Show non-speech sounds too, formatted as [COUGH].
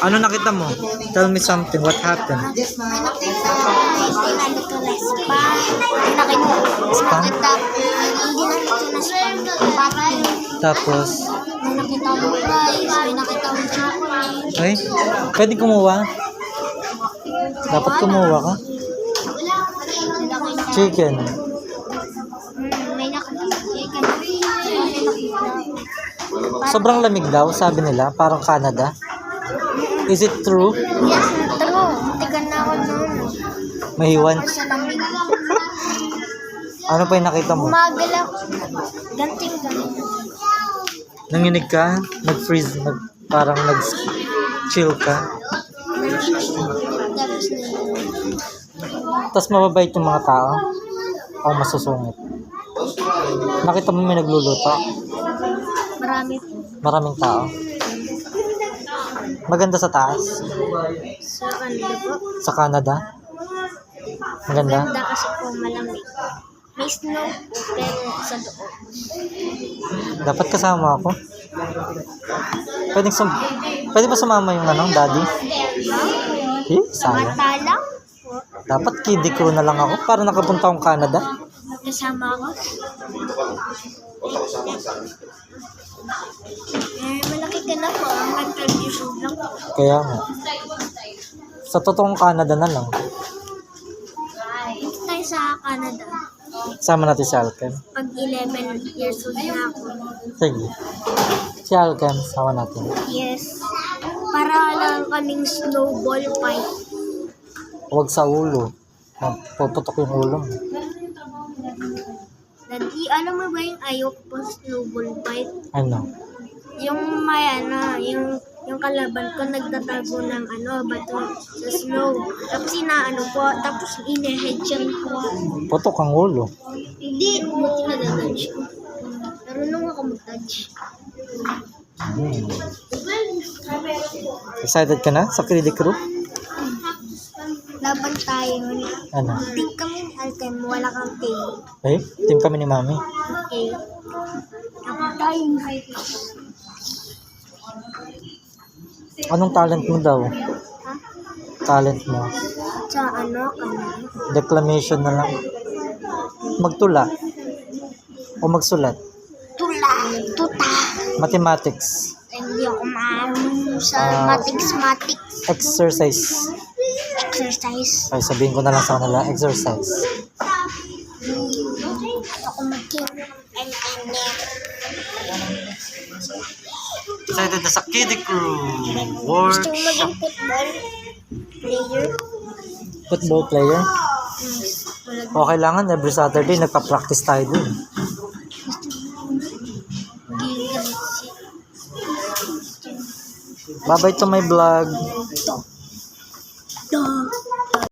Ano nakita mo? Tell me something. What happened? Nakita hindi na luto na spa. May nakita, mas Spa? nakita, hindi na luto na spa. Pati. Tapos, nakita mo rice, may nakita mo chocolate. ay, pwede kumuha? Dapat kumuha ka? Chicken. may nakita, chicken. May nakita. Sobrang lamig daw, sabi nila. Parang Canada. Is it true? Yes, true. Tigan na ako noon. Mahiwan. Sa lamig. [LAUGHS] Ano pa yung nakita mo? Umagal ako. Ganting ganting. Nanginig ka? Nag-freeze? Nag, parang nag-chill ka? Tapos mababait yung mga tao? O masusungit? Nakita mo may nagluluto? Marami po. Maraming tao? Maganda sa taas? Sa kanila po. Sa Canada? Maganda? Ganda kasi po malamig. May snow pero sa loob. Dapat kasama ako. Pwede, sum pwede ba sumama yung ano, daddy? Eh, sayang. Lang po. Dapat kiddie crew na lang ako para nakapunta akong Canada. Kasama ako. Kaya nga. Sa totoong Canada na lang. Tayo sa Canada. Sama natin si Alkem. Pag 11 years old na ako. Sige. Si Alkem, sama natin. Yes. Para lang kaming snowball fight. Huwag sa ulo. Puputok yung ulo mo. Daddy, alam mo ba yung ayok po snowball fight? Ano? Yung may ano, yung yung kalaban ko nagtatago ng ano, bato sa snow. Tapos inaano po, tapos ine-headshot ko. Putok ang ulo. Hindi, buti na dadodge ko. Marunong ako mag-dodge. Hmm. Excited ka na sa Kiddie crew? Laban tayo. Ano? Team kami, Altem, wala kang team. Eh, team kami ni Mami. Okay. Laban tayo. Anong talent mo daw? Ha? Talent mo? Sa ano, kanya. Declamation na lang. Magtula. O magsulat. Tula, tuta. Mathematics. Hindi ako marunong sa Ah. matics-matics Exercise. exercise. Ay, sabihin ko na lang sa kanila, exercise. Ako mag-keep and and Excited na sa Kiddie Crew Gusto mo maging football player? Football player. Hmm. O kailangan every Saturday nagpa-practice tayo dun. Bye-bye to my vlog. Ito.